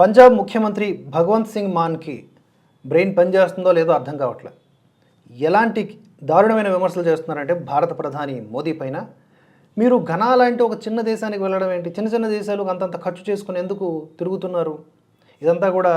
పంజాబ్ ముఖ్యమంత్రి భగవంత్ సింగ్ మాన్కి బ్రెయిన్ పనిచేస్తుందో లేదో అర్థం కావట్లేదు ఎలాంటి దారుణమైన విమర్శలు చేస్తున్నారంటే భారత ప్రధాని మోదీ పైన. మీరు ఘనా లాంటి ఒక చిన్న దేశానికి వెళ్ళడం ఏంటి? చిన్న చిన్న దేశాలు అంతంత ఖర్చు చేసుకుని ఎందుకు తిరుగుతున్నారు? ఇదంతా కూడా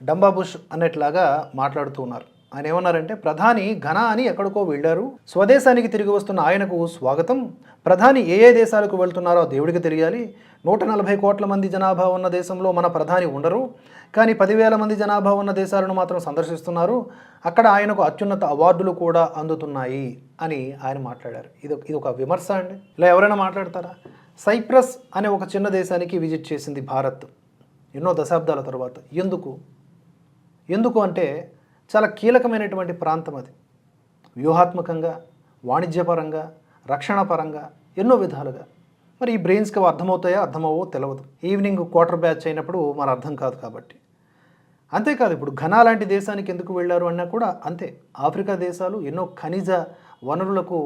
డంబా బుష్ అనేట్లాగా మాట్లాడుతూ ఉన్నారు. ఆయన ఏమన్నారంటే ప్రధాని ఘనా అని ఎక్కడికో వెళ్ళారు. స్వదేశానికి తిరిగి వస్తున్న ఆయనకు స్వాగతం. ప్రధాని ఏ ఏ దేశాలకు వెళ్తున్నారో దేవుడికి తెలియాలి. నూట నలభై కోట్ల మంది జనాభా ఉన్న దేశంలో మన ప్రధాని ఉండరు. కానీ పదివేల మంది జనాభా ఉన్న దేశాలను మాత్రం సందర్శిస్తున్నారు. అక్కడ ఆయనకు అత్యున్నత అవార్డులు కూడా అందుతున్నాయి అని ఆయన మాట్లాడారు. ఇది ఇది ఒక విమర్శ అండి. ఇలా ఎవరైనా మాట్లాడతారా? సైప్రస్ అనే ఒక చిన్న దేశానికి విజిట్ చేసింది భారత్ ఎన్నో దశాబ్దాల తర్వాత. ఎందుకు? ఎందుకు అంటే చాలా కీలకమైనటువంటి ప్రాంతం అది. వ్యూహాత్మకంగా వాణిజ్యపరంగా రక్షణ పరంగా ఎన్నో విధాలుగా. మరి ఈ బ్రెయిన్స్కి అవి అర్థమవుతాయో? అర్థమవో తెలియదు ఈవినింగ్ క్వార్టర్ బ్యాచ్ అయినప్పుడు మరి అర్థం కాదు కాబట్టి. అంతేకాదు ఇప్పుడు ఘనా లాంటి దేశానికి ఎందుకు వెళ్ళారు అన్నా కూడా అంతే. ఆఫ్రికా దేశాలు ఎన్నో ఖనిజ వనరులకు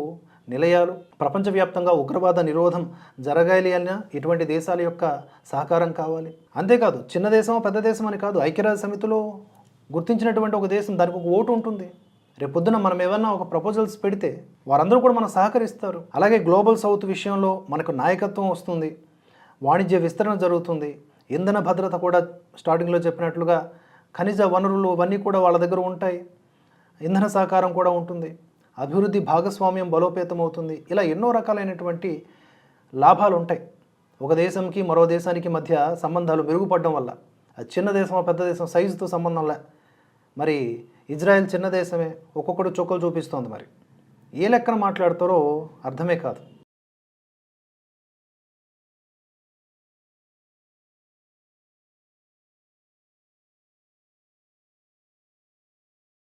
నిలయాలు ప్రపంచవ్యాప్తంగా ఉగ్రవాద నిరోధం జరగాలి అన్నా ఇటువంటి దేశాల యొక్క సహకారం కావాలి. అంతేకాదు చిన్న దేశమో పెద్ద దేశం అని కాదు ఐక్యరాజ్య సమితిలో గుర్తించినటువంటి ఒక దేశం దానికి ఒక ఓటు ఉంటుంది. రేపొద్దున మనం ఏమన్నా ఒక ప్రపోజల్స్ పెడితే వారందరూ కూడా మనం సహకరిస్తారు. అలాగే గ్లోబల్ సౌత్ విషయంలో మనకు నాయకత్వం వస్తుంది. వాణిజ్య విస్తరణ జరుగుతుంది. ఇంధన భద్రత కూడా స్టార్టింగ్లో చెప్పినట్లుగా ఖనిజ వనరులు అవన్నీ కూడా వాళ్ళ దగ్గర ఉంటాయి. ఇంధన సహకారం కూడా ఉంటుంది. అభివృద్ధి భాగస్వామ్యం బలోపేతం అవుతుంది. ఇలా ఎన్నో రకాలైనటువంటి లాభాలు ఉంటాయి. ఒక దేశంకి మరో దేశానికి మధ్య సంబంధాలు మెరుగుపడడం వల్ల అది చిన్న దేశమో పెద్ద దేశం సైజుతో సంబంధం లే. మరి ఇజ్రాయెల్ చిన్న దేశమే ఒక్కొక్కడు చొక్కలు చూపిస్తోంది మరి. ఏ లెక్కన మాట్లాడతారో అర్థమే కాదు.